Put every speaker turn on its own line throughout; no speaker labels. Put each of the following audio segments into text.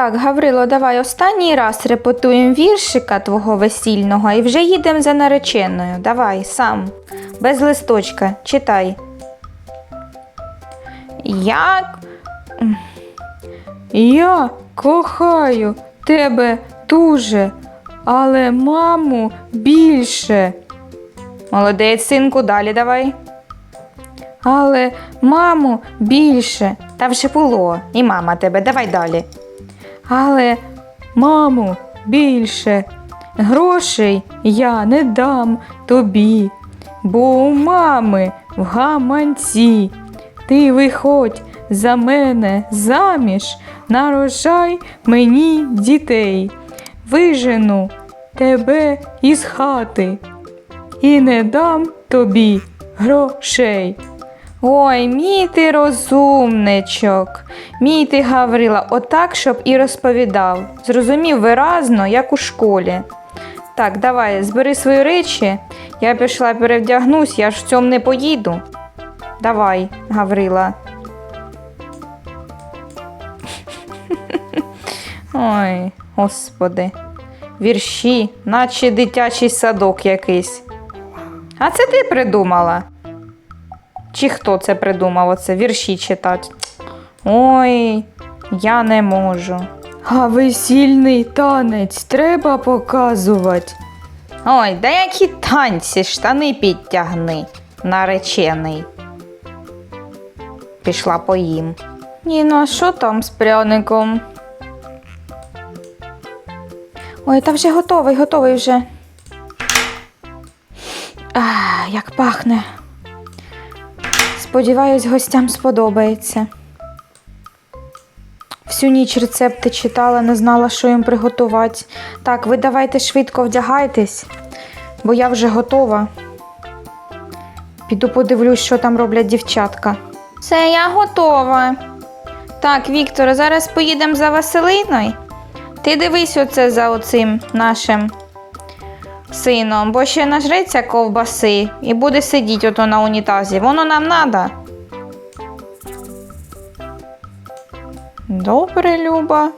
Так, Гаврило, давай останній раз репетуємо віршика твого весільного і вже їдемо за нареченою. Давай, сам, без листочка, читай. Як я кохаю тебе дуже, але маму більше. Молодець, синку, далі давай. Але маму більше. Та вже було. І мама тебе, давай далі. Але маму більше. Грошей я не дам тобі, бо у мами в гаманці. Ти виходь за мене заміж, нарожай мені дітей, вижену тебе із хати і не дам тобі грошей. Ой, мій ти розумничок, мій ти Гаврила, отак, щоб і розповідав. Зрозумів виразно, як у школі. Так, давай, збери свої речі. Я пішла перевдягнусь, я ж в цьому не поїду. Давай, Гаврила. Ой, господи. Вірші, наче дитячий садок якийсь. А це ти придумала? Чи хто це придумав оце вірші читати? Ой, я не можу. А весільний танець треба показувати. Ой, да які танці, штани підтягни, наречений. Пішла поїм. Ні, ну а що там з пряником? Ой, та вже готовий, готовий вже. А, як пахне. Сподіваюсь, гостям сподобається. Всю ніч рецепти читала, не знала, що їм приготувати. Так, ви давайте швидко вдягайтесь, бо я вже готова. Піду подивлюсь, що там роблять дівчатка. Все, я готова. Так, Вікторе, зараз поїдемо за Василиною. Ти дивись оце за оцим нашим сином, бо ще нажреться ковбаси і буде сидіти ото на унітазі. Воно нам надо. Добре, Люба.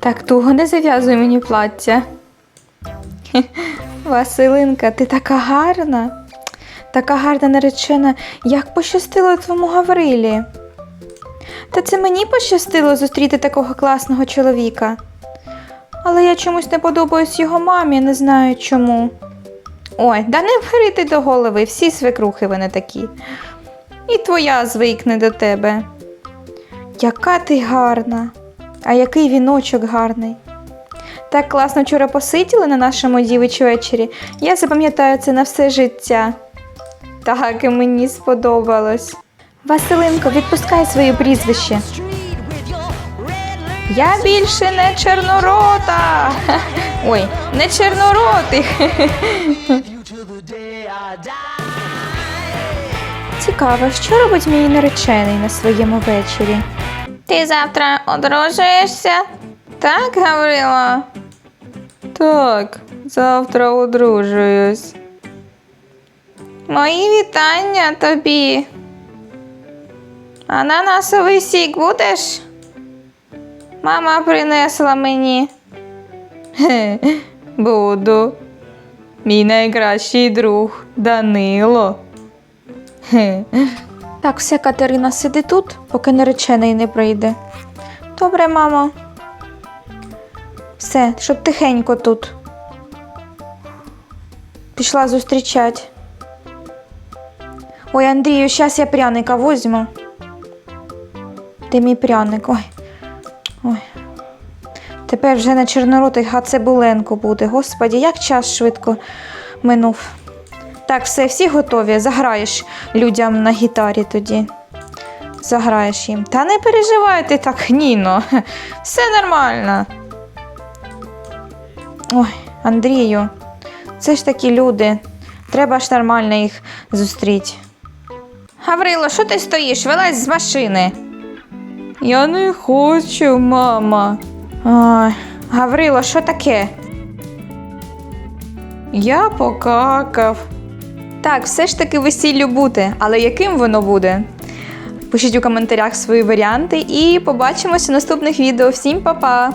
Так туго не зав'язуй мені плаття. Василинка, ти така гарна. Така гарна наречена, як пощастило твоєму Гаврилі. Та це мені пощастило зустріти такого класного чоловіка. Але я чомусь не подобаюсь його мамі, не знаю чому. Ой, да не бери до голови, всі свекрухи вони такі. І твоя звикне до тебе. Яка ти гарна, а який віночок гарний. Так класно вчора посиділи на нашому дівич вечорі. Я запам'ятаю це на все життя. Так і мені сподобалось. Василинко, відпускай своє прізвище. Я більше не чорнорота. Ой, не чорноротих. Цікаво, що робить мій наречений на своєму вечорі. Ти завтра одружуєшся? Так, Гаврила? Так, завтра одружуюсь. Мої вітання тобі. Ананасовий сік будеш? Мама принесла мені. Буду. Мій найкращий друг Данило. Так, все, Катерина, сиди тут, поки наречений не прийде. Добре, мамо. Все, щоб тихенько тут. Пішла зустрічати. Ой, Андрію, зараз я пряника возьму. Де мій пряник? Ой. Тепер вже не чорноротий, а цибуленко буде. Господі, як час швидко минув. Так, все, всі готові. Заграєш людям на гітарі тоді. Заграєш їм. Та не переживайте так, Ніно. Все нормально. Ой, Андрію, це ж такі люди. Треба ж нормально їх зустріти. Гаврило, що ти стоїш? Вилазь з машини. Я не хочу, мама. Ой, Гаврило, що таке? Я покакав. Так, все ж таки весіллю бути, але яким воно буде? Пишіть у коментарях свої варіанти і побачимося в наступних відео. Всім па-па!